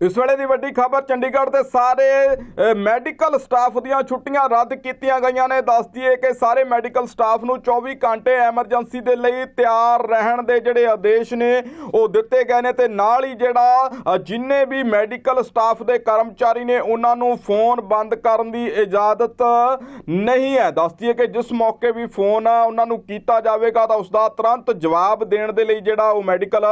ਇਸ ਵੇਲੇ ਦੀ ਵੱਡੀ ਖਬਰ, ਚੰਡੀਗੜ੍ਹ ਦੇ ਸਾਰੇ ਮੈਡੀਕਲ ਸਟਾਫ ਦੀਆਂ ਛੁੱਟੀਆਂ ਰੱਦ ਕੀਤੀਆਂ ਗਈਆਂ ਨੇ। ਦੱਸ ਦਈਏ ਕਿ ਸਾਰੇ ਮੈਡੀਕਲ ਸਟਾਫ ਨੂੰ 24 ਘੰਟੇ ਐਮਰਜੈਂਸੀ ਦੇ ਲਈ ਤਿਆਰ ਰਹਿਣ ਦੇ ਜਿਹੜੇ ਆਦੇਸ਼ ਨੇ, ਉਹ ਦਿੱਤੇ ਗਏ ਨੇ। ਤੇ ਨਾਲ ਹੀ ਜਿਹੜਾ ਜਿੰਨੇ ਵੀ ਮੈਡੀਕਲ ਸਟਾਫ ਦੇ ਕਰਮਚਾਰੀ ਨੇ, ਉਹਨਾਂ ਨੂੰ ਫੋਨ ਬੰਦ ਕਰਨ ਦੀ ਇਜਾਜ਼ਤ ਨਹੀਂ ਹੈ। ਦੱਸ ਦਈਏ ਕਿ ਜਿਸ ਮੌਕੇ ਵੀ ਫੋਨ ਉਹਨਾਂ ਨੂੰ ਕੀਤਾ ਜਾਵੇਗਾ, ਤਾਂ ਉਸ ਦਾ ਤੁਰੰਤ ਜਵਾਬ ਦੇਣ ਦੇ ਲਈ ਜਿਹੜਾ ਉਹ ਮੈਡੀਕਲ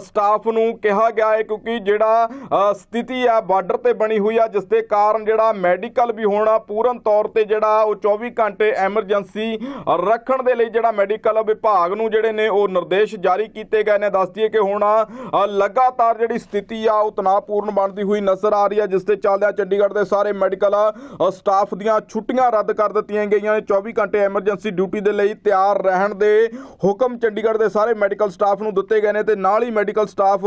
ਸਟਾਫ ਨੂੰ ਕਿਹਾ ਗਿਆ ਹੈ। ਕਿਉਂਕਿ ਜਿਹੜਾ ਸਥਿਤੀ ਆ ਬਾਰਡਰ ਤੇ ਬਣੀ ਹੋਈ ਆ ਜਿਸ ਦੇ ਕਾਰਨ ਜਿਹੜਾ ਮੈਡੀਕਲ ਵੀ ਹੋਣਾ, ਪੂਰਨ ਤੌਰ ਤੇ ਜਿਹੜਾ ਉਹ 24 ਘੰਟੇ ਐਮਰਜੈਂਸੀ ਰੱਖਣ ਦੇ ਲਈ ਜਿਹੜਾ ਮੈਡੀਕਲ ਵਿਭਾਗ ਨੂੰ ਜਿਹੜੇ ਨੇ ਉਹ ਨਿਰਦੇਸ਼ ਜਾਰੀ ਕੀਤੇ ਗਏ ਨੇ। ਦੱਸ ਦਈਏ ਕਿ ਹੁਣ ਲਗਾਤਾਰ ਜਿਹੜੀ ਸਥਿਤੀ ਆ, ਉਹ ਤਣਾਅਪੂਰਨ ਬਣਦੀ ਹੋਈ ਨਜ਼ਰ ਆ ਰਹੀ ਹੈ ਜਿਸ ਤੇ ਚੱਲਦਿਆਂ ਚੰਡੀਗੜ੍ਹ ਦੇ ਸਾਰੇ ਮੈਡੀਕਲ ਸਟਾਫ ਦੀਆਂ ਛੁੱਟੀਆਂ ਰੱਦ ਕਰ ਦਿੱਤੀਆਂ ਗਈਆਂ ਨੇ। 24 ਘੰਟੇ ਐਮਰਜੈਂਸੀ ਡਿਊਟੀ ਦੇ ਲਈ ਤਿਆਰ ਰਹਿਣ ਦੇ ਹੁਕਮ ਚੰਡੀਗੜ੍ਹ ਦੇ ਸਾਰੇ ਮੈਡੀਕਲ ਸਟਾਫ ਨੂੰ ਦਿੱਤੇ ਗਏ ਨੇ ਤੇ ਨਾਲ ਹੀ ਮੈਡੀਕਲ ਸਟਾਫ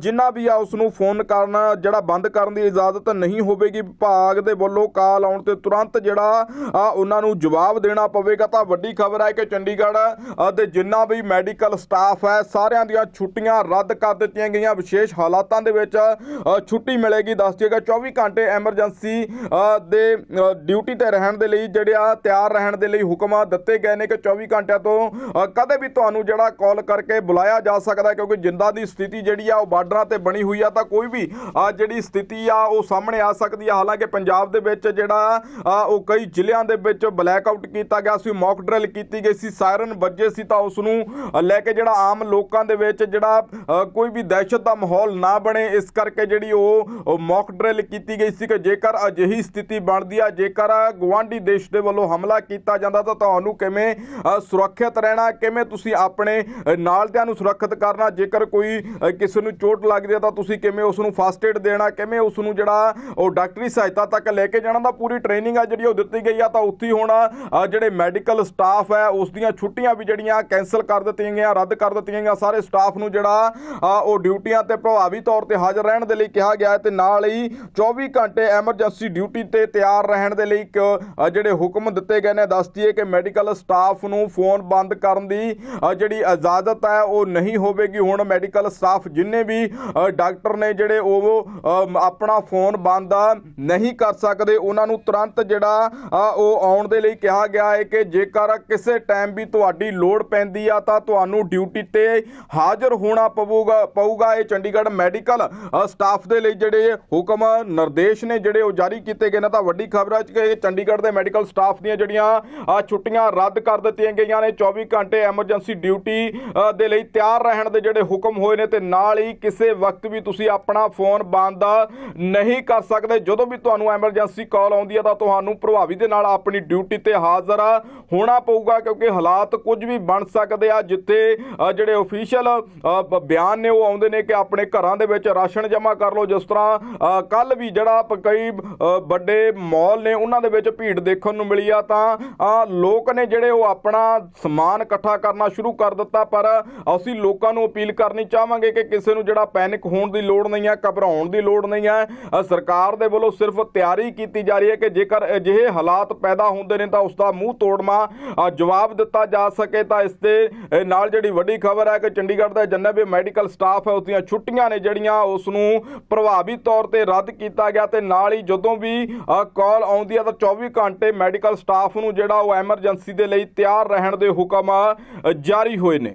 ਜਿੰਨਾ ਵੀ ਆ ਉਸ ਨੂੰ ਫੋਨ ਕਰਨ, ਜਿਹੜਾ ਬੰਦ ਕਰਨ ਦੀ ਇਜਾਜ਼ਤ ਨਹੀਂ ਹੋਵੇਗੀ, ਵਿਭਾਗ ਦੇ ਵੱਲੋਂ ਕਾਲ ਆਉਣ ਤੇ ਤੁਰੰਤ ਜਿਹੜਾ, ਆ, ਉਹਨਾਂ ਨੂੰ ਜਵਾਬ ਦੇਣਾ ਪਵੇਗਾ। ਤਾਂ ਵੱਡੀ ਖਬਰ ਹੈ ਕਿ ਚੰਡੀਗੜ੍ਹ ਦੇ ਜਿੰਨਾ ਵੀ ਮੈਡੀਕਲ ਸਟਾਫ ਹੈ, ਸਾਰਿਆਂ ਦੀਆਂ ਛੁੱਟੀਆਂ ਰੱਦ ਕਰ ਦਿੱਤੀਆਂ ਗਈਆਂ। ਵਿਸ਼ੇਸ਼ ਹਾਲਾਤਾਂ ਦੇ ਵਿੱਚ ਛੁੱਟੀ ਮਿਲੇਗੀ, ਦੱਸ ਦਈਏਗਾ 24 ਘੰਟੇ ਐਮਰਜੈਂਸੀ ਦੇ ਡਿਊਟੀ ਤੇ ਰਹਿਣ ਦੇ ਲਈ ਜਿਹੜੇ, ਆ, ਤਿਆਰ ਰਹਿਣ ਦੇ ਲਈ ਹੁਕਮਾਂ ਦਿੱਤੇ ਗਏ ਨੇ ਕਿ 24 ਘੰਟਿਆਂ ਤੋਂ ਕਦੇ ਵੀ ਤੁਹਾਨੂੰ ਜਿਹੜਾ ਕਾਲ ਕਰਕੇ ਬੁਲਾਇਆ ਜਾ ਸਕਦਾ ਕਿਉਂਕਿ ਜਿੰਦਾ ਦੀ ਸਥਿਤੀ ਜਿਹੜੀ ਆ, ਉਹ ਬਾਰਡਰਾਂ ਤੇ ਬਣੀ ਹੋਈ ਆ, ਤਾਂ ਕੋਈ ਵੀ ਜਿਹੜੀ ਸਥਿਤੀ ਆ ਉਹ ਸਾਹਮਣੇ ਆ ਸਕਦੀ ਆ। ਹਾਲਾਂਕਿ ਪੰਜਾਬ ਦੇ ਵਿੱਚ ਜਿਹੜਾ ਉਹ ਕਈ ਜ਼ਿਲ੍ਹਿਆਂ ਦੇ ਵਿੱਚ ਬਲੈਕ ਆਊਟ ਕੀਤਾ ਗਿਆ ਸੀ ਮੌਕ ਡਰਿਲ ਕੀਤੀ ਗਈ ਸੀ ਸਾਇਰਨ ਵੱਜੇ ਸੀ ਤਾਂ ਉਸ ਨੂੰ ਲੈ ਕੇ ਜਿਹੜਾ ਆਮ ਲੋਕਾਂ ਦੇ ਵਿੱਚ ਜਿਹੜਾ ਕੋਈ ਵੀ ਦਹਿਸ਼ਤ ਦਾ ਮਾਹੌਲ ਨਾ ਬਣੇ ਇਸ ਕਰਕੇ ਜਿਹੜੀ ਉਹ ਮੌਕ ਡਰਿਲ ਕੀਤੀ ਗਈ ਸੀ ਕਿ ਜੇਕਰ ਅਜਿਹੀ ਸਥਿਤੀ ਬਣਦੀ ਆ ਜੇਕਰ ਗਵਾਂਢੀ ਦੇਸ਼ ਦੇ ਵੱਲੋਂ ਹਮਲਾ ਕੀਤਾ ਜਾਂਦਾ ਤਾਂ ਤੁਹਾਨੂੰ ਕਿਵੇਂ ਸੁਰੱਖਿਅਤ ਰਹਿਣਾ ਕਿਵੇਂ ਤੁਸੀਂ ਆਪਣੇ ਅ, ਨਾਲਦਿਆਂ ਨੂੰ ਸੁਰੱਖਿਅਤ ਕਰਨਾ ਜੇਕਰ ਕੋਈ ਕਿਸੇ ਨੂੰ ਚੋਟ ਲੱਗਦੀ ਹੈ ਤਾਂ ਤੁਸੀਂ ਕਿਵੇਂ ਉਸ ਨੂੰ ਫਸਟ ਏਡ ਦੇਣਾ ਕਿਵੇਂ ਉਸ ਨੂੰ ਜਿਹੜਾ ਉਹ ਡਾਕਟਰੀ ਸਹਾਇਤਾ ਤੱਕ ਲੈ ਕੇ ਜਾਣਾ ਦਾ ਪੂਰੀ ਟ੍ਰੇਨਿੰਗ ਆ ਜਿਹੜੀ ਉਹ ਦਿੱਤੀ ਗਈ ਆ ਤਾਂ ਉੱਥੇ ਹੁਣ ਜਿਹੜੇ ਮੈਡੀਕਲ ਸਟਾਫ ਹੈ ਉਸ ਦੀਆਂ ਛੁੱਟੀਆਂ ਵੀ ਜਿਹੜੀਆਂ ਕੈਨਸਲ ਕਰ ਦਿੱਤੀਆਂ ਗਈਆਂ ਰੱਦ ਕਰ ਦਿੱਤੀਆਂ ਗਈਆਂ ਸਾਰੇ ਸਟਾਫ ਨੂੰ ਜਿਹੜਾ ਉਹ ਡਿਊਟੀਆਂ ਤੇ ਪ੍ਰਭਾਵੀ ਤੌਰ ਤੇ ਹਾਜ਼ਰ ਰਹਿਣ ਦੇ ਲਈ ਕਿਹਾ ਗਿਆ ਹੈ ਤੇ ਨਾਲ ਹੀ 24 ਘੰਟੇ ਐਮਰਜੈਂਸੀ ਡਿਊਟੀ ਤੇ ਤਿਆਰ ਰਹਿਣ ਦੇ ਲਈ ਇੱਕ, ਜਿਹੜੇ ਹੁਕਮ ਦਿੱਤੇ ਗਏ ਨੇ ਦੱਸ ਦਈਏ ਕਿ ਮੈਡੀਕਲ ਸਟਾਫ ਨੂੰ ਫੋਨ ਬੰਦ ਕਰਨ ਦੀ ਜਿਹੜੀ ਇਜਾਜ਼ਤ ਹੈ ਉਹ ਨਹੀਂ ਹੋਵੇਗੀ। ਹੁਣ ਮੈਡੀਕਲ ਸਟਾਫ ਜਿੰਨੇ ਵੀ ਡਾਕਟਰ ਨੇ ਜਿਹੜੇ ਉਹ ਉਹ ਆਪਣਾ ਫੋਨ ਬੰਦ ਨਹੀਂ ਕਰ ਸਕਦੇ। ਉਹਨਾਂ ਨੂੰ ਤੁਰੰਤ ਜਿਹੜਾ ਉਹ ਆਉਣ ਦੇ ਲਈ ਕਿਹਾ ਗਿਆ ਹੈ ਕਿ ਜੇਕਰ ਕਿਸੇ ਟਾਈਮ ਵੀ ਤੁਹਾਡੀ ਲੋੜ ਪੈਂਦੀ ਆ, ਤਾਂ ਤੁਹਾਨੂੰ ਡਿਊਟੀ ਤੇ ਹਾਜ਼ਰ ਹੋਣਾ ਪਊਗਾ ਪਊਗਾ। ਇਹ ਚੰਡੀਗੜ੍ਹ ਮੈਡੀਕਲ ਸਟਾਫ ਦੇ ਲਈ ਜਿਹੜੇ ਹੁਕਮ, ਨਿਰਦੇਸ਼ ਨੇ ਜਿਹੜੇ ਉਹ ਜਾਰੀ ਕੀਤੇ ਗਏ ਨੇ। ਤਾਂ ਵੱਡੀ ਖਬਰ ਹੈ ਕਿ ਚੰਡੀਗੜ੍ਹ ਦੇ ਮੈਡੀਕਲ ਸਟਾਫ ਦੀਆਂ ਜਿਹੜੀਆਂ ਛੁੱਟੀਆਂ ਰੱਦ ਕਰ ਦਿੱਤੀਆਂ ਗਈਆਂ ਨੇ। 24 ਘੰਟੇ ਐਮਰਜੈਂਸੀ ਡਿਊਟੀ ਦੇ ਲਈ ਤਿਆਰ ਰਹਿਣ ਦੇ ਜਿਹੜੇ ਹੁਕਮ ਹੋਏ ਨੇ, ਤੇ ਨਾਲ ਹੀ ਕਿਸੇ ਵਕਤ ਵੀ ਤੁਸੀਂ ਆਪਣਾ ਫੋਨ ਬੰਦ ਨਹੀਂ ਕਰ ਸਕਦੇ। ਜਦੋਂ ਵੀ ਤੁਹਾਨੂੰ ਐਮਰਜੈਂਸੀ ਕਾਲ ਆਉਂਦੀ ਹੈ ਤਾਂ ਤੁਹਾਨੂੰ ਪ੍ਰਭਾਵੀ ਦੇ ਨਾਲ ਆਪਣੀ ਡਿਊਟੀ ਤੇ ਹਾਜ਼ਰ ਹੋਣਾ ਪਊਗਾ, ਕਿਉਂਕਿ ਹਾਲਾਤ ਕੁਝ ਵੀ ਬਣ ਸਕਦੇ ਆ, ਜਿੱਥੇ ਜਿਹੜੇ ਅਫੀਸ਼ੀਅਲ ਬਿਆਨ ਨੇ ਉਹ ਆਉਂਦੇ ਨੇ ਕਿ ਆਪਣੇ ਘਰਾਂ ਦੇ ਵਿੱਚ ਰਾਸ਼ਨ ਜਮ੍ਹਾਂ ਕਰ ਲਓ। ਜਿਸ ਤਰ੍ਹਾਂ ਕੱਲ ਵੀ ਜਿਹੜਾ ਕਈ ਵੱਡੇ ਮਾਲ ਨੇ, ਉਹਨਾਂ ਦੇ ਵਿੱਚ ਭੀੜ ਦੇਖਣ ਨੂੰ ਮਿਲੀ ਆ, ਤਾਂ ਲੋਕ ਨੇ ਜਿਹੜੇ ਉਹ ਆਪਣਾ ਸਮਾਨ ਇਕੱਠਾ ਕਰਨਾ ਸ਼ੁਰੂ ਕਰ ਦਿੱਤਾ, ਪਰ ਅਸੀਂ ਲੋਕਾਂ ਨੂੰ ਅਪੀਲ ਕਰਨੀ ਚਾਹਾਂਗੇ ਕਿ ਕਿਸੇ ਨੂੰ ਜਿਹੜਾ ਪੈਨਿਕ ਹੋਣ ਦੀ ਲੋੜ ਨਹੀਂ ਹੈ ਘਬਰਾਉਣ ਦੀ ਲੋੜ ਨਹੀਂ ਹੈ। ਸਰਕਾਰ ਦੇ ਵੱਲੋਂ ਸਿਰਫ ਤਿਆਰੀ ਕੀਤੀ ਜਾ ਰਹੀ ਹੈ ਕਿ ਜੇਕਰ ਅਜਿਹੇ ਹਾਲਾਤ ਪੈਦਾ ਹੁੰਦੇ ਨੇ ਤਾਂ ਉਸ ਦਾ ਮੂੰਹ ਤੋੜਮਾ ਜਵਾਬ ਦਿੱਤਾ ਜਾ ਸਕੇ ਤਾਂ ਇਸ ਦੇ ਨਾਲ ਜਿਹੜੀ ਵੱਡੀ ਖਬਰ ਹੈ ਕਿ ਚੰਡੀਗੜ੍ਹ ਦਾ ਜਿੰਨਾ ਵੀ ਮੈਡੀਕਲ ਸਟਾਫ ਹੈ ਉਸ ਦੀਆਂ ਛੁੱਟੀਆਂ ਨੇ ਜਿਹੜੀਆਂ ਉਸ ਨੂੰ ਪ੍ਰਭਾਵੀ ਤੌਰ ਤੇ ਰੱਦ ਕੀਤਾ ਗਿਆ ਤੇ ਨਾਲ ਹੀ ਜਦੋਂ ਵੀ ਕਾਲ ਆਉਂਦੀ ਹੈ ਤਾਂ 24 ਘੰਟੇ ਮੈਡੀਕਲ ਸਟਾਫ ਨੂੰ ਜਿਹੜਾ ਉਹ ਐਮਰਜੈਂਸੀ ਦੇ ਲਈ ਤਿਆਰ ਰਹਿਣ ਦੇ ਹੁਕਮ ਜਾਰੀ ਹੋਏ ਨੇ।